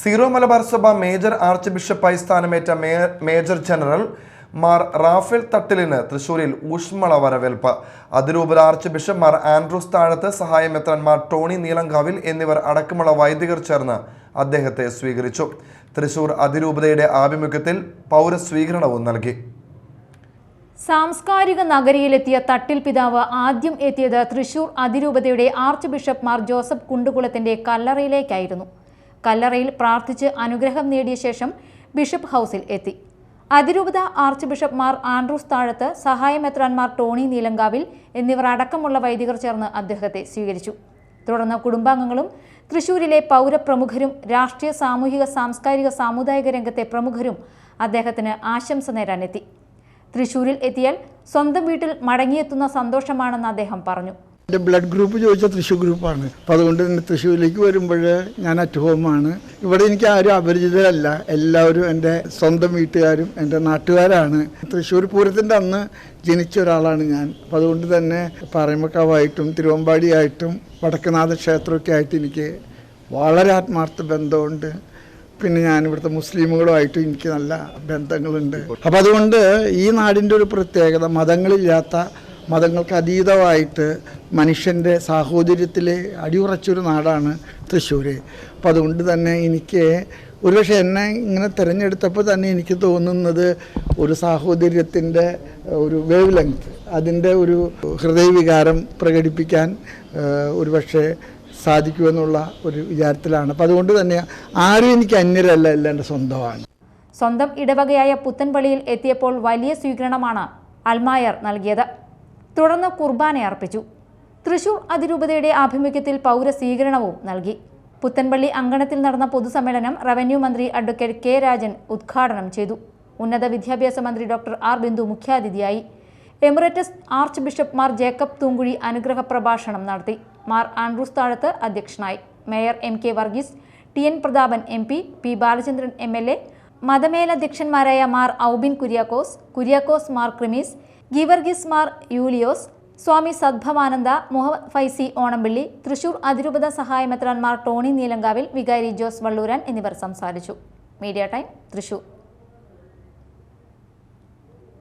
Zero Malabar സഭ major ആർച്ച് ബിഷപ്പായി സ്ഥാനമേറ്റ മേജർ ജനറൽ മാർ റാഫേൽ തട്ടിലിന് തൃശൂരിൽ ഊഷ്മള വരവേൽപ്പ്. അതിരൂപത ആർച്ച് ബിഷപ്പ് മാർ ആൻഡ്രൂസ് താഴത്ത് സഹായമെത്രന്മാർ ടോണി നീലങ്കാവിൽ എന്നിവർ അടക്കമുള്ള വൈദികർ ചേർന്ന് അദ്ദേഹത്തെ സ്വീകരിച്ചു. തൃശൂർ അതിരൂപതയുടെ ആഭിമുഖ്യത്തിൽ പൗരസ്വീകരണവും നൽകി. സാംസ്കാരിക നഗരിയിലെത്തിയ തട്ടിൽ പിതാവ് ആദ്യം എത്തിയത് തൃശൂർ അതിരൂപതയുടെ ആർച്ച് ബിഷപ്പ് മാർ ജോസഫ് കുണ്ടുകുളത്തിന്റെ കല്ലറയിലേക്കായിരുന്നു. കല്ലറയിൽ പ്രാർത്ഥിച്ച് അനുഗ്രഹം നേടിയ ശേഷം ബിഷപ്പ് ഹൗസിൽ എത്തി. അതിരൂപത ആർച്ച് ബിഷപ്പ് മാർ ആൻഡ്രൂസ് താഴത്ത് സഹായമെത്രാൻമാർ ടോണി നീലങ്കാവിൽ എന്നിവർ അടക്കമുള്ള വൈദികർ ചേർന്ന് അദ്ദേഹത്തെ സ്വീകരിച്ചു. തുടർന്ന് കുടുംബാംഗങ്ങളും തൃശൂരിലെ പൗരപ്രമുഖരും രാഷ്ട്രീയ സാമൂഹിക സാംസ്കാരിക സാമുദായിക രംഗത്തെ പ്രമുഖരും അദ്ദേഹത്തിന് ആശംസ നേരാനെത്തി തൃശൂരിൽ എത്തിയാൽ സ്വന്തം വീട്ടിൽ മടങ്ങിയെത്തുന്ന സന്തോഷമാണെന്ന് അദ്ദേഹം പറഞ്ഞു. എന്റെ ബ്ലഡ് ഗ്രൂപ്പ് ചോദിച്ചാൽ തൃശ്ശൂർ ഗ്രൂപ്പാണ് അപ്പോൾ അതുകൊണ്ട് തന്നെ തൃശ്ശൂരിലേക്ക് വരുമ്പോൾ ഞാൻ അറ്റ് ഹോമാണ് ഇവിടെ എനിക്ക് ആരും അപരിചിതരല്ല. എല്ലാവരും എന്റെ സ്വന്തം വീട്ടുകാരും എന്റെ നാട്ടുകാരാണ്. തൃശ്ശൂർ പൂരത്തിന്റെ അന്ന് ജനിച്ച ഒരാളാണ് ഞാൻ. അപ്പോൾ അതുകൊണ്ട് തന്നെ പറയമക്കാവായിട്ടും തിരുവമ്പാടിയായിട്ടും വടക്കനാഥ ക്ഷേത്രമൊക്കെ ആയിട്ട് എനിക്ക് വളരെ ആത്മാർത്ഥ ബന്ധമുണ്ട്. പിന്നെ ഞാൻ ഇവിടുത്തെ മുസ്ലിമുകളുമായിട്ടും എനിക്ക് നല്ല ബന്ധങ്ങളുണ്ട്. അപ്പം അതുകൊണ്ട് ഈ നാടിന്റെ ഒരു പ്രത്യേകത മതങ്ങളില്ലാത്ത മതങ്ങൾക്ക് അതീതമായിട്ട് മനുഷ്യന്റെ സാഹോദര്യത്തിൽ അടിയുറച്ചൊരു നാടാണ് തൃശ്ശൂർ അപ്പം അതുകൊണ്ട് തന്നെ എനിക്ക് ഒരുപക്ഷെ എന്നെ ഇങ്ങനെ തിരഞ്ഞെടുത്തപ്പോൾ തന്നെ എനിക്ക് തോന്നുന്നത് ഒരു സാഹോദര്യത്തിന്റെ ഒരു വേവ് ലെങ്ത് അതിന്റെ ഒരു ഹൃദയവികാരം പ്രകടിപ്പിക്കാൻ ഒരുപക്ഷെ സാധിക്കുമെന്നുള്ള ഒരു വിചാരത്തിലാണ്. അപ്പം അതുകൊണ്ട് തന്നെ ആരും എനിക്ക് അന്യരല്ല എല്ലാം എന്റെ സ്വന്തമാണ്. സ്വന്തം ഇടവകയായ പുത്തൻപള്ളിയിൽ എത്തിയപ്പോൾ വലിയ സ്വീകരണമാണ് അൽമായർ നൽകിയത്. തുടർന്ന് കുർബാന അർപ്പിച്ചു. തൃശൂർ അതിരൂപതയുടെ ആഭിമുഖ്യത്തിൽ പൗര സ്വീകരണവും നൽകി. പുത്തൻപള്ളി അങ്കണത്തിൽ നടന്ന പൊതുസമ്മേളനം റവന്യൂ മന്ത്രി അഡ്വക്കേറ്റ് കെ രാജൻ ഉദ്ഘാടനം ചെയ്തു. ഉന്നത വിദ്യാഭ്യാസ മന്ത്രി ഡോക്ടർ ആർ ബിന്ദു മുഖ്യാതിഥിയായി. Emeritus archbishop Mar Jacob Thoomkuzhy അനുഗ്രഹ പ്രഭാഷണം നടത്തി. മാർ ആൻഡ്രൂസ് താഴത്ത് അധ്യക്ഷനായി. Mayor M K Varghese T N Prathapan M P P Balachandran M L A മതമേലധ്യക്ഷന്മാരായ Mar Aubin Kuriakose Kuriakose Mar Clemis Geevarghese Mar Yulios Swami Sadbhavananda Muhammad Faizy Onampilly Thrissur അതിരൂപത സഹായ മെത്രാൻമാർ ടോണി നീലങ്കാവിൽ വികാരി ജോസ് വള്ളൂരാൻ എന്നിവർ സംസാരിച്ചു. Media time Thrissur.